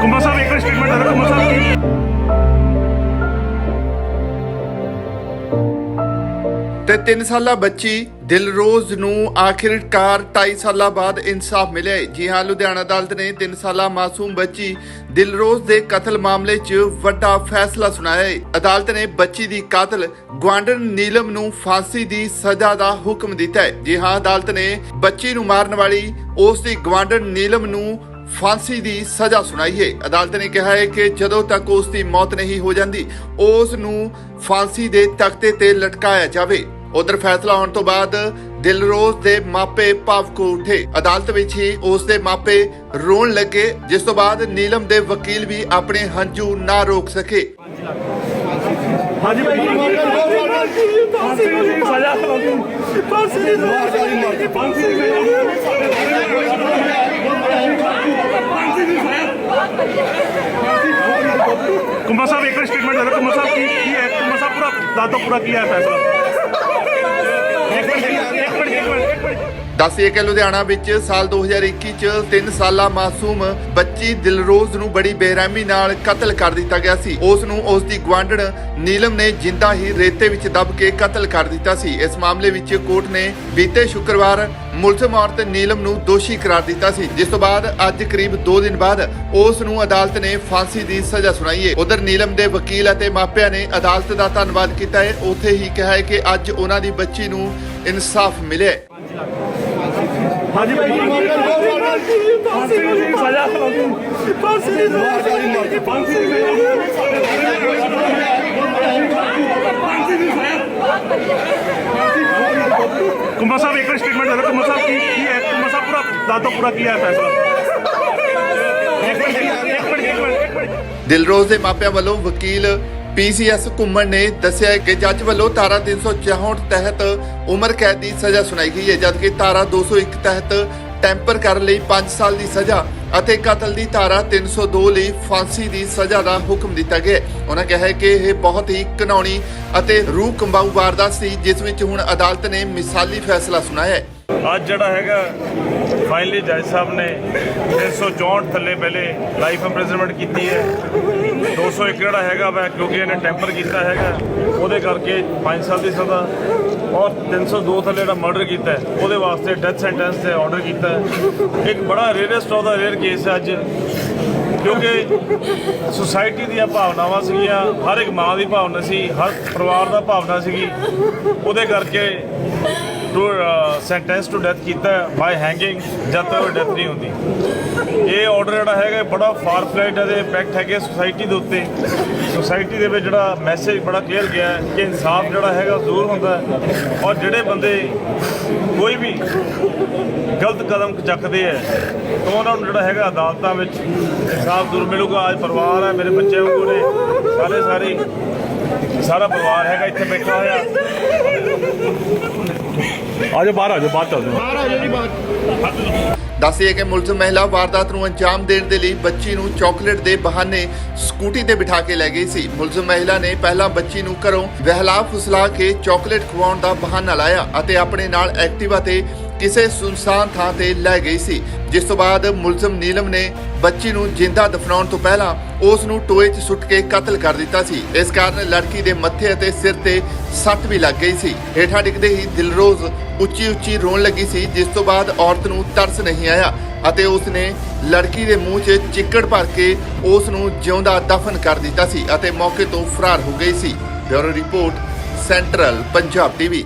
ਕੁੰਬਾ ਸਾਹਿਬ ਇੱਕ ਸਟੇਟਮੈਂਟ ਦੇ ਦਿਓ ਤੇ 3 ਸਾਲਾ ਬੱਚੀ ਦਿਲਰੋਜ਼ ਨੂੰ ਆਖਿਰਕਾਰ 2.5 ਸਾਲਾਂ ਬਾਅਦ ਇਨਸਾਫ ਮਿਲਿਆ ਜੀ ਹਾਂ, ਲੁਧਿਆਣਾ ਅਦਾਲਤ ਨੇ 3 ਸਾਲਾ ਮਾਸੂਮ ਬੱਚੀ ਦਿਲਰੋਜ਼ ਦੇ ਕਤਲ ਮਾਮਲੇ 'ਚ ਵੱਡਾ ਫੈਸਲਾ ਸੁਣਾਇਆ ਹੈ ਅਦਾਲਤ ਨੇ ਬੱਚੀ ਦੀ ਕਾਤਲ ਗਵਾਂਡਨ ਨੀਲਮ ਨੂੰ ਫਾਂਸੀ ਦੀ ਸਜ਼ਾ ਦਾ ਹੁਕਮ ਦਿੱਤਾ ਹੈ ਜੀ ਹਾਂ, ਅਦਾਲਤ ਨੇ ਬੱਚੀ ਨੂੰ ਮਾਰਨ ਵਾਲੀ ਉਸ ਦੀ ਗਵਾਂਡਨ ਨੀਲਮ ਨੂੰ ਫਾਂਸੀ ਦੀ ਸਜ਼ਾ ਸੁਣਾਈ ਹੈ ਅਦਾਲਤ ਨੇ ਕਿਹਾ ਹੈ ਕਿ ਜਦੋਂ ਤੱਕ ਉਸ ਦੀ ਮੌਤ ਨਹੀਂ ਹੋ ਜਾਂਦੀ, ਉਸ ਨੂੰ ਫਾਂਸੀ ਦੇ ਤਖਤੇ ਤੇ ਲਟਕਾਇਆ ਜਾਵੇ। ਉਧਰ ਫੈਸਲਾ ਆਉਣ ਤੋਂ ਬਾਅਦ ਦਿਲਰੋਜ਼ ਦੇ ਮਾਪੇ ਭਾਵੁਕ ਉੱਠੇ। ਅਦਾਲਤ ਵਿੱਚ ਹੀ ਉਸ ਦੇ ਮਾਪੇ ਰੋਣ ਲੱਗੇ ਜਿਸ ਤੋਂ ਬਾਅਦ ਨੀਲਮ ਦੇ ਵਕੀਲ ਵੀ ਆਪਣੇ ਹੰਝੂ ਨਾ ਰੋਕ ਸਕੇ। ਹਾਂਜੀ ਭਾਈ ਫਾਂਸੀ ਦੀ ਸਜ਼ਾ ਫਾਂਸੀ ਦੀ ਸਜ਼ਾ ਫਾਂਸੀ ਦੀ ਕੁੰਬਾ ਸਾਹਿਬ ਇੱਕ ਸਟੇਟਮੈਂਟ ਦੇ ਦਿਓ। ਕੁੰਬਾ ਸਾਹਿਬ ਕੀ ਕੀ ਹੈ? ਕੁੰਬਾ ਸਾਹਿਬ ਪੂਰਾ ਦੱਸ ਦਿਓ ਪੂਰਾ ਕੀ ਹੈ ਫੈਸਲਾ? ਇੱਕ ਮਿੰਟ ਇੱਕ ਮਿੰਟ ਇੱਕ ਮਿੰਟ ਇੱਕ ਮਿੰਟ ਦੱਸਿਏ ਕਿ ਲੁਧਿਆਣਾ ਵਿੱਚ ਸਾਲ 2021 ਚ 3 ਸਾਲਾ ਮਾਸੂਮ ਬੱਚੀ ਦਿਲਰੋਜ਼ ਨੂੰ ਬੜੀ ਬੇਰਹਿਮੀ ਨਾਲ ਕਤਲ ਕਰ ਦਿੱਤਾ ਗਿਆ ਸੀ। ਉਸ ਨੂੰ ਉਸ ਦੀ ਗਵਾਂਢਣ ਨੀਲਮ ਨੇ ਜਿੰਦਾ ਹੀ ਰੇਤੇ ਵਿੱਚ ਦਬ ਕੇ ਕਤਲ ਕਰ ਦਿੱਤਾ ਸੀ। ਇਸ ਮਾਮਲੇ ਵਿੱਚ ਕੋਰਟ ਨੇ ਬੀਤੇ ਸ਼ੁੱਕਰਵਾਰ ਮੁਲਜ਼ਮ ਔਰਤ ਨੀਲਮ ਨੂੰ ਦੋਸ਼ੀ ਕਰਾਰ ਦਿੱਤਾ ਸੀ। ਜਿਸ ਤੋਂ ਬਾਅਦ ਅੱਜ ਕਰੀਬ 2 ਦਿਨ ਬਾਅਦ ਉਸ ਨੂੰ ਅਦਾਲਤ ਨੇ ਫਾਂਸੀ ਦੀ ਸਜ਼ਾ ਸੁਣਾਈ ਹੈ ਉਧਰ ਨੀਲਮ ਦੇ ਵਕੀਲ ਅਤੇ ਮਾਪਿਆਂ ਨੇ ਅਦਾਲਤ ਦਾ ਧੰਨਵਾਦ ਕੀਤਾ ਹੈ ਉੱਥੇ ਹੀ ਕਿਹਾ ਹੈ ਕਿ ਅੱਜ ਉਹਨਾਂ ਦੀ ਬੱਚੀ ਨੂੰ ਇਨਸਾਫ ਮਿਲਿਆ ਹਾਂਜੀ ਭਾਈ ਫਾਂਸੀ ਦੀ ਸਜ਼ਾ ਫਾਂਸੀ ਦੀ ਸਜ਼ਾ ਫਾਂਸੀ ਦੀ ਕੁੰਬਾ ਸਾਹਿਬ ਇੱਕ ਸਟੇਟਮੈਂਟ ਦੇ ਦਿਓ ਕੁੰਬਾ ਸਾਹਿਬ ਕੀ ਕੀ ਹੈ ਕੁੰਬਾ ਸਾਹਿਬ ਪੂਰਾ ਦੱਸ ਦਿਓ ਪੂਰਾ ਕੀ ਹੈ ਫੈਸਲਾ ਦਿਲਰੋਜ਼ ਦੇ ਮਾਪਿਆਂ ਵੱਲੋਂ ਵਕੀਲ ਪੀਸੀਐਸ ਘੁੰਮਣ ਨੇ ਦੱਸਿਆ ਕਿ ਜੱਜ ਵੱਲੋਂ ਧਾਰਾ 364 ਤਹਿਤ ਉਮਰ ਕੈਦ ਦੀ ਸਜ਼ਾ ਸੁਣਾਈ ਗਈ ਹੈ, ਜਦਕਿ ਧਾਰਾ 201 ਤਹਿਤ ਟੈਂਪਰ ਕਰਨ ਲਈ 5 ਸਾਲ ਦੀ ਸਜ਼ਾ ਅਤੇ ਕਤਲ ਦੀ ਧਾਰਾ 302 ਲਈ ਫਾਂਸੀ ਦੀ ਸਜ਼ਾ ਦਾ ਹੁਕਮ ਦਿੱਤਾ ਗਿਆ ਉਹਨਾਂ ਕਿਹਾ ਕਿ ਇਹ ਬਹੁਤ ਹੀ ਘਿਨੌਣੀ ਅਤੇ ਰੂਹ ਕੰਬਾਊ ਵਾਰਦਾਤ ਸੀ, ਜਿਸ ਵਿੱਚ ਹੁਣ ਅਦਾਲਤ ਨੇ ਮਿਸਾਲੀ ਫੈਸਲਾ ਸੁਣਾਇਆ ਹੈ। ਅੱਜ ਜਿਹੜਾ ਹੈਗਾ ਫਾਈਨਲੀ ਜੱਜ ਸਾਹਿਬ ਨੇ 364 ਥੱਲੇ ਪਹਿਲੇ ਲਾਈਫ ਇੰਪ੍ਰਿਜ਼ਨਮੈਂਟ ਕੀਤੀ ਹੈ। 201 ਜਿਹੜਾ ਹੈਗਾ ਵਾ, ਕਿਉਂਕਿ ਇਹਨੇ ਟੈਂਪਰ ਕੀਤਾ ਹੈਗਾ, ਉਹਦੇ ਕਰਕੇ 5 ਸਾਲ ਦੀ ਸਜ਼ਾ। ਔਰ 302 ਥੱਲੇ ਜਿਹੜਾ ਮਰਡਰ ਕੀਤਾ ਉਹਦੇ ਵਾਸਤੇ ਡੈਥ ਸੈਂਟੈਂਸ ਤੇ ਆਰਡਰ ਕੀਤਾ ਇੱਕ ਬੜਾ rarest of the rare case ਹੈ ਅੱਜ, ਕਿਉਂਕਿ ਸੁਸਾਇਟੀ ਦੀਆਂ ਭਾਵਨਾਵਾਂ ਸੀਗੀਆਂ, ਹਰ ਇੱਕ ਮਾਂ ਦੀ ਭਾਵਨਾ ਸੀ, ਹਰ ਪਰਿਵਾਰ ਦਾ ਭਾਵਨਾ ਸੀਗੀ। ਉਹਦੇ ਕਰਕੇ ਸੈਂਟੈਂਸ ਟੂ ਡੈਥ ਕੀਤਾ ਬਾਈ ਹੈਂਗਿੰਗ ਜਦ ਤੱਕ ਡੈਥ ਨਹੀਂ ਹੁੰਦੀ। ਇਹ ਆਰਡਰ ਜਿਹੜਾ ਹੈਗਾ ਬੜਾ ਫਾਰ ਫਲਾਈਟ ਦੇ ਇੰਪੈਕਟ ਹੈਗੇ ਸੁਸਾਇਟੀ ਦੇ ਉੱਤੇ। ਸੁਸਾਇਟੀ ਦੇ ਵਿੱਚ ਜਿਹੜਾ ਮੈਸੇਜ ਬੜਾ ਕਲੀਅਰ ਗਿਆ ਕਿ ਇਨਸਾਫ ਜਿਹੜਾ ਹੈਗਾ ਜ਼ਰੂਰ ਹੁੰਦਾ ਔਰ ਜਿਹੜੇ ਬੰਦੇ ਕੋਈ ਵੀ ਗਲਤ ਕਦਮ ਚੱਕਦੇ ਹੈ ਤਾਂ ਉਹਨਾਂ ਨੂੰ ਜਿਹੜਾ ਹੈਗਾ ਅਦਾਲਤਾਂ ਵਿੱਚ ਇਨਸਾਫ ਜ਼ਰੂਰ ਮਿਲੂਗਾ। ਅੱਜ ਪਰਿਵਾਰ ਹੈ, ਮੇਰੇ ਬੱਚੇ ਵਾਂਗੂ ਨੇ, ਸਾਰੇ ਸਾਰੇ, ਸਾਰਾ ਪਰਿਵਾਰ ਹੈਗਾ ਇੱਥੇ ਬੈਠਾ ਹੋਇਆ। ਆਜੋ ਬਾਹਰ ਆਜੋ ਬਾਹਰ ਚੱਲਦੇ ਹਾਂ। ਦੱਸਿਏ ਕਿ ਮੁਲਜ਼ਮ ਮਹਿਲਾ ਵਾਰਦਾਤ ਨੂੰ ਅੰਜਾਮ ਦੇਣ ਦੇ ਲਈ ਬੱਚੀ ਨੂੰ ਚਾਕਲੇਟ ਦੇ ਬਹਾਨੇ ਸਕੂਟੀ ਤੇ ਬਿਠਾ ਕੇ ਲੈ ਗਈ ਸੀ। ਮੁਲਜ਼ਮ ਮਹਿਲਾ ਨੇ ਪਹਿਲਾਂ ਬੱਚੀ ਨੂੰ ਘਰੋਂ ਵਹਿਲਾ ਫੁਸਲਾ ਕੇ ਚਾਕਲੇਟ ਖਵਾਉਣ ਦਾ ਬਹਾਨਾ ਲਾਇਆ ਅਤੇ ਆਪਣੇ ਨਾਲ ਐਕਟਿਵਾ ਤੇ ਕਿਸੇ ਸੁਨਸਾਨ ਥਾਂ ਤੇ ਲੈ ਗਈ ਸੀ। ਜਿਸ ਤੋਂ ਬਾਅਦ ਮੁਲਜ਼ਮ ਨੀਲਮ ਨੇ ਬੱਚੀ ਨੂੰ ਜਿੰਦਾ ਦਫਨਾਉਣ ਤੋਂ ਪਹਿਲਾਂ ਉਸ ਨੂੰ ਟੋਏ 'ਚ ਸੁੱਟ ਕੇ ਕਤਲ ਕਰ ਦਿੱਤਾ ਸੀ। ਇਸ ਕਾਰਨ ਲੜਕੀ ਦੇ ਮੱਥੇ ਅਤੇ ਸਿਰ ਤੇ ਸੱਟ ਵੀ ਲੱਗ ਗਈ ਸੀ। ਹੇਠਾਂ ਡਿੱਗਦੇ ਹੀ ਦਿਲਰੋਜ਼ ਉੱਚੀ ਉੱਚੀ ਰੋਣ ਲੱਗੀ ਸੀ, ਜਿਸ ਤੋਂ ਬਾਅਦ ਔਰਤ ਨੂੰ ਤਰਸ ਨਹੀਂ ਆਇਆ ਅਤੇ ਉਸ ਨੇ ਲੜਕੀ ਦੇ ਮੂੰਹ 'ਚ ਚਿੱਕੜ ਭਰ ਕੇ ਉਸ ਨੂੰ ਜਿਉਂਦਾ ਦਫਨ ਕਰ ਦਿੱਤਾ ਸੀ ਅਤੇ ਮੌਕੇ ਤੋਂ ਫਰਾਰ ਹੋ ਗਈ ਸੀ। Bureau report, central Punjab TV.